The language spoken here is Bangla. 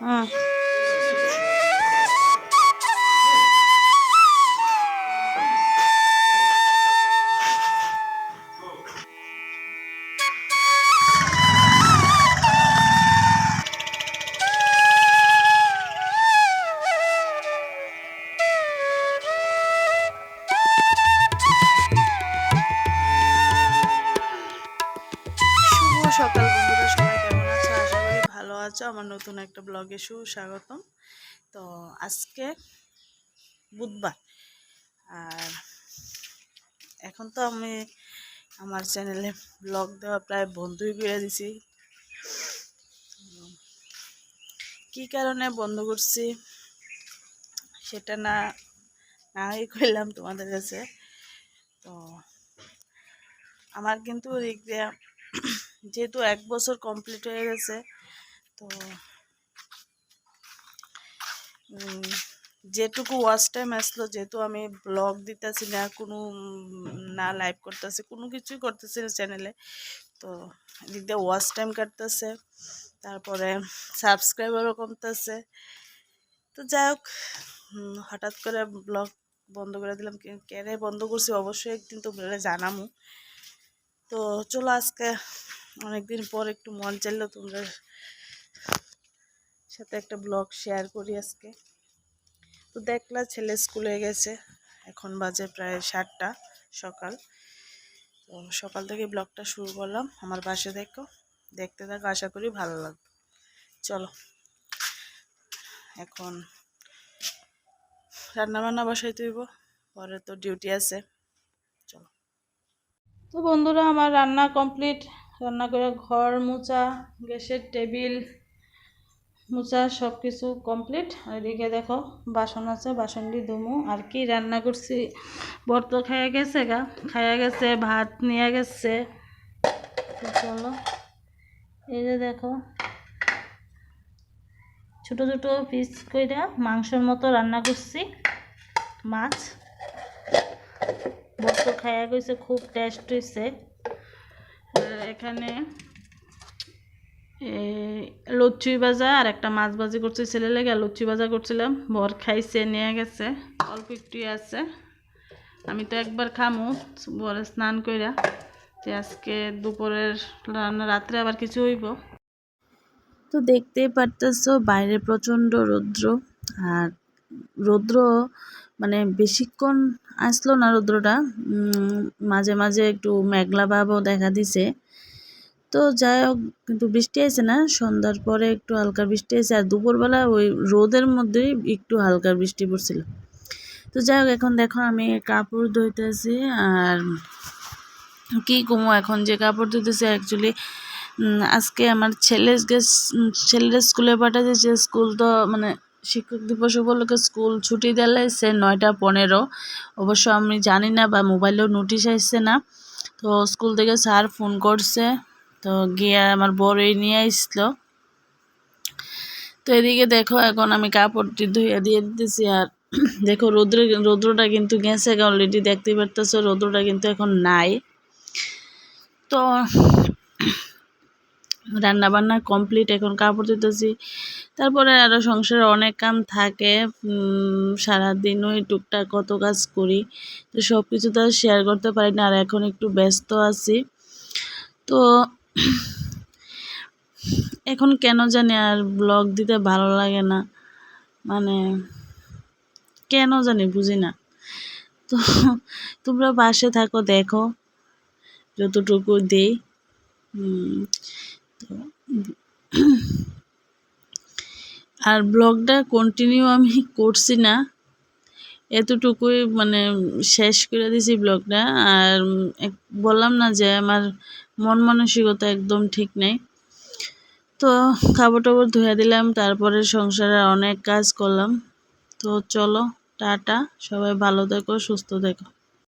হ্যাঁ। সকাল বন্ধুরা সবাই। ভালো আছো? আমার নতুন একটা ব্লগে সুস্বাগতম। তো আজকে বুধবার। আর এখন তো আমি আমার চ্যানেলে ব্লগ দেওয়া প্রায় বন্ধই করে দিছি। কি কারণে বন্ধ করছি সেটা না নাই করলাম তোমাদের কাছে। তো আমার কিন্তু দিক যেহেতু এক বছর কমপ্লিট হয়ে গেছে তো যেটুকু ওয়াচ টাইম আসলো, যেহেতু আমি ব্লগ দিতেছি না, কোনো না লাইভ করতেছি, কোনো কিছুই করতেছি না চ্যানেলে তো এদিক দিয়ে ওয়াচ টাইম কাটতেছে, তারপরে সাবস্ক্রাইবারও কমতেছে, তো যাই হোক হঠাৎ করে ব্লগ বন্ধ করে দিলাম কেন বন্ধ করছি অবশ্যই একদিন তো জানামো, তো চলো আজকে অনেকদিন পর একটু মন চাইলো তোমরা সাথে একটা ব্লগ শেয়ার করি আজকে। তো দেখলা ছেলে স্কুলে গেছে, এখন বাজে প্রায় সাতটা সকাল। তো সকাল থেকে ব্লগটা শুরু করলাম। আমার পাশে দেখো, দেখতে থাকো, আশা করি ভালো লাগবে। চলো, এখন রান্নাবান্না বসাই তুইব, পরে তো ডিউটি আছে। চলো। তো বন্ধুরা, আমার রান্না কমপ্লিট। রান্না করে ঘর মোচা গ্যাসের টেবিল মোচা সব কিছু কমপ্লিট এদিকে দেখো, বাসন আছে, বাসন দিয়ে ধুমু। আর কি রান্না করছি? বর্ত খাইয়া গেছে গা? খাইয়া গেছে, ভাত নিয়ে গেছে। চলো। এই যে দেখো, ছোট ছোট পিস কইরা মাংসের মতো রান্না করছি। মাছ। বর্ত খাইয়া গেছে, খুব টেস্ট হয়েছে এখানে লচ্চুই ভাজা আর একটা মাছ ভাজি করছি, ছেলে লেগে লচ্চি ভাজা করছিলাম। বর খাইছে, নিয়ে গেছে, অল্প একটুই আছে। আমি তো একবার খামু, বরে স্নান কইরা, যে আজকে দুপুরের রান্না, রাত্রে আবার কিছু হইব। তো দেখতেই পারতেছো, বাইরে প্রচণ্ড রৌদ্র, আর রৌদ্র মানে বেশিক্ষণ আসলো না রৌদ্রটা মাঝে মাঝে একটু মেঘলা ভাবও দেখা দিছে। তো যাই হোক কিন্তু বৃষ্টি আছে না, সন্ধ্যার পরে একটু হালকা বৃষ্টি আছে আর দুপুরবেলা ওই রোদের মধ্যেই একটু হালকা বৃষ্টি পড়ছিল। তো যাই হোক, এখন দেখো আমি কাপড় ধুইতেছি, আর কি কমো এখন যে কাপড় ধুইতেছি অ্যাকচুয়ালি আজকে আমার ছেলে ছেলের স্কুলে পাঠাতেছে স্কুল তো মানে শিক্ষক দিবস উপলক্ষে স্কুল ছুটি দিলাইছে নয়টা পনেরো। অবশ্য আমি জানি না বা মোবাইলেও নোটিশ আসছে না। তো স্কুল থেকে স্যার ফোন করছে। তো গিয়ে আমার বড়ই নিয়ে আসলো। তো এদিকে দেখো, এখন আমি কাপড়টি ধুয়ে দিয়ে দিতেছি আর দেখো রৌদ্র, রৌদ্রটা কিন্তু গেছে অলরেডি দেখতে পারতেছো রৌদ্রটা কিন্তু এখন নাই। তো রান্না বান্না কমপ্লিট এখন কাপড় দিতেছি তারপরে আরও সংসারে অনেক কাম থাকে সারাদিন ওই টুকটাক কত কাজ করি, তো সব কিছু তো শেয়ার করতে পারি না, আর এখন একটু ব্যস্ত আছি। তো এখন কেন জানি আর ব্লগ দিতে ভালো লাগে না। মানে কেন জানি বুঝি না। তো তোমরা পাশে থাকো, দেখো, যতটুকু দেই। তো আর ব্লগটা কন্টিনিউ আমি করছি না। এতটুকুই মানে শেষ করে দিছি ব্লগটা আর বললাম না যে আমার মন মানসিকতা একদম ঠিক নেই। তো খাবার টাবার ধুয়ে দিলাম, তারপরে সংসারে অনেক কাজ করলাম। তো চলো, টাটা, সবাই ভালো থেকো, সুস্থ থেকো।